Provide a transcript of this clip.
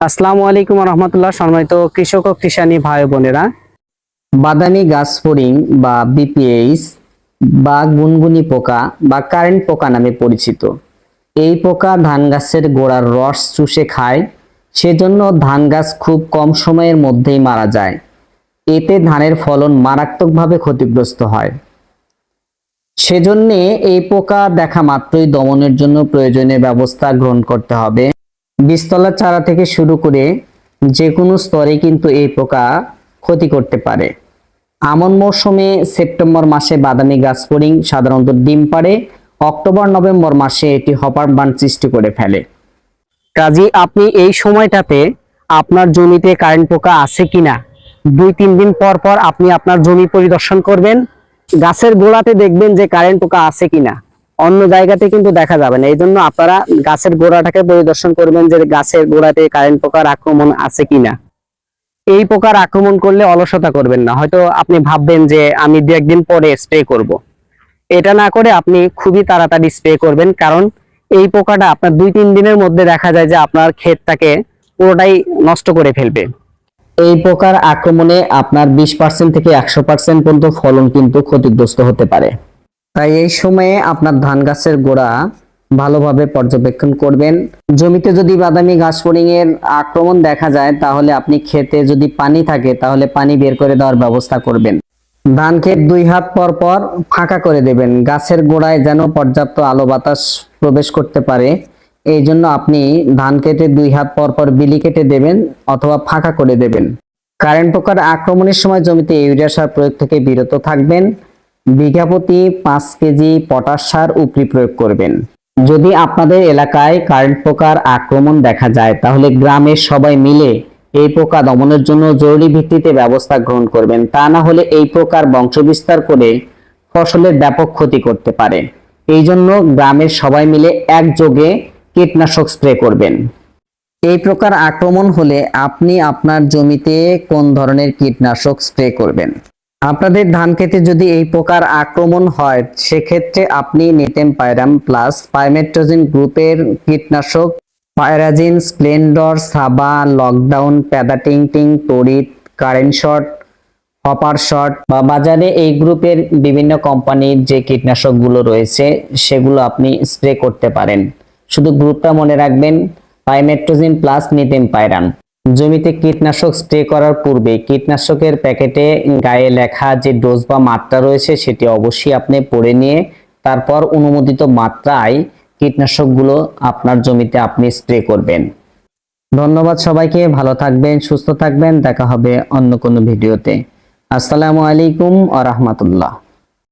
আসসালামু আলাইকুম রহমতুল্লাহ, সম্মানিত কৃষক ও কৃষানি ভাই বোনেরা বাদামি গাছ ফড়িং বা বিপিএইচ বা গুনগুনি পোকা বা কারেন্ট পোকা নামে পরিচিত। এই পোকা ধান গাছের গোড়ার রস চুষে খায়, সেজন্য ধান গাছ খুব কম সময়ের মধ্যেই মারা যায়। এতে ধানের ফলন মারাত্মকভাবে ক্ষতিগ্রস্ত হয়। সেজন্যে এই পোকা দেখা মাত্রই দমনের জন্য প্রয়োজনীয় ব্যবস্থা গ্রহণ করতে হবে। বীজতলার চারা থেকে শুরু করে যে কোনো স্তরে কিন্তু এই পোকা ক্ষতি করতে পারে। আমন মৌসুমে সেপ্টেম্বর মাসে বাদামি গাছ ফড়িং সাধারণত ডিম পাড়ে। অক্টোবর, নভেম্বর মাসে এটি হপার বান সৃষ্টি করে ফেলে। কাজী, আপনি এই সময়টাতে আপনার জমিতে কারেন্ট পোকা আছে কিনা? দুই, তিন দিন পর পর আপনি আপনার জমি পরিদর্শন করবেন। গাছের গোড়াতে দেখবেন যে কারেন্ট পোকা আছে কিনা। অন্য জায়গাতে কিন্তু দেখা যাবে না। এই জন্য আপনারা গাছের গোড়াটাকে পরিদর্শন করবেন যে গাছের গোড়াতে কারেন্ট পোকার আক্রমণ আছে কিনা। এই পোকার আক্রমণ করলে অলসতা করবেন না। হয়তো আপনি ভাববেন যে আমি দু একদিন পরে স্প্রে করব। এটা না করে আপনি খুবই তাড়াতাড়ি স্প্রে করবেন। কারণ এই পোকাটা আপনার দুই তিন দিনের মধ্যে দেখা যায় যে আপনার ক্ষেতটাকে পুরোটাই নষ্ট করে ফেলবে। এই পোকার আক্রমণে আপনার বিশ পার্সেন্ট থেকে একশো পার্সেন্ট পর্যন্ত ফলন কিন্তু ক্ষতিগ্রস্ত হতে পারে। তাই এই সময়ে আপনার ধান গাছের গোড়া ভালোভাবে পর্যবেক্ষণ করবেন। জমিতে যদি বাদামি ঘাস ফড়িং এর আক্রমণ দেখা যায়, তাহলে আপনি খেতে যদি পানি থাকে, তাহলে পানি বের করে দেওয়ার ব্যবস্থা করবেন। ধান ক্ষেত দুই হাত পর পর ফাঁকা করে দেবেন। গাছের গোড়ায় যেন পর্যাপ্ত আলো বাতাস প্রবেশ করতে পারে। এই জন্য আপনি ধান কেটে দুই হাত পর পর বিলি কেটে দেবেন অথবা ফাঁকা করে দেবেন। কারেন্ট পোকার আক্রমণের সময় জমিতে ইউরিয়া সার প্রয়োগ থেকে বিরত থাকবেন। বিঘা প্রতি পাঁচ কেজি পটাশ সার উপরি প্রয়োগ করবেন। যদি আপনাদের এলাকায় কারেন্ট পোকার আক্রমণ দেখা যায়, তাহলে গ্রামের সবাই মিলে এই পোকা দমনের জন্য জরুরি ভিত্তিতে ব্যবস্থা গ্রহণ করবেন। তা না হলে এই প্রকার বংশবিস্তার করে ফসলের ব্যাপক ক্ষতি করতে পারে। এই জন্য গ্রামের সবাই মিলে একযোগে কীটনাশক স্প্রে করবেন। এই প্রকার আক্রমণ হলে আপনি আপনার জমিতে কোন ধরনের কীটনাশক স্প্রে করবেন? আপনাদের ধান খেতে যদি এই প্রকার আক্রমণ হয়, সেক্ষেত্রে আপনি নেটেম পাইরাম প্লাস পাইমেট্রোজিন গ্রুপের কীটনাশক, পায়রাজিন, স্প্লেন্ডর, সাবা লকডাউন প্যাদাটিং টিং তড়িৎ কারেন্ট শট হপার শট বা বাজারে এই গ্রুপের বিভিন্ন কোম্পানির যে কীটনাশকগুলো রয়েছে, সেগুলো আপনি স্প্রে করতে পারেন। শুধু গ্রুপটা মনে রাখবেন, পাইমেট্রোজিন প্লাস নিতেম পাইরান জমিতে কীটনাশক স্প্রে করার পূর্বে কীটনাশকের প্যাকেটে গায়ে লেখা যে ডোজ বা মাত্রা রয়েছে সেটি অবশ্যই আপনি পড়ে নিয়ে তারপর অনুমোদিত মাত্রায় কীটনাশকগুলো আপনার জমিতে আপনি স্প্রে করবেন। ধন্যবাদ সবাইকে, ভালো থাকবেন, সুস্থ থাকবেন, দেখা হবে অন্য কোনো ভিডিওতে। আসসালামু আলাইকুম আ রহমতুল্লাহ।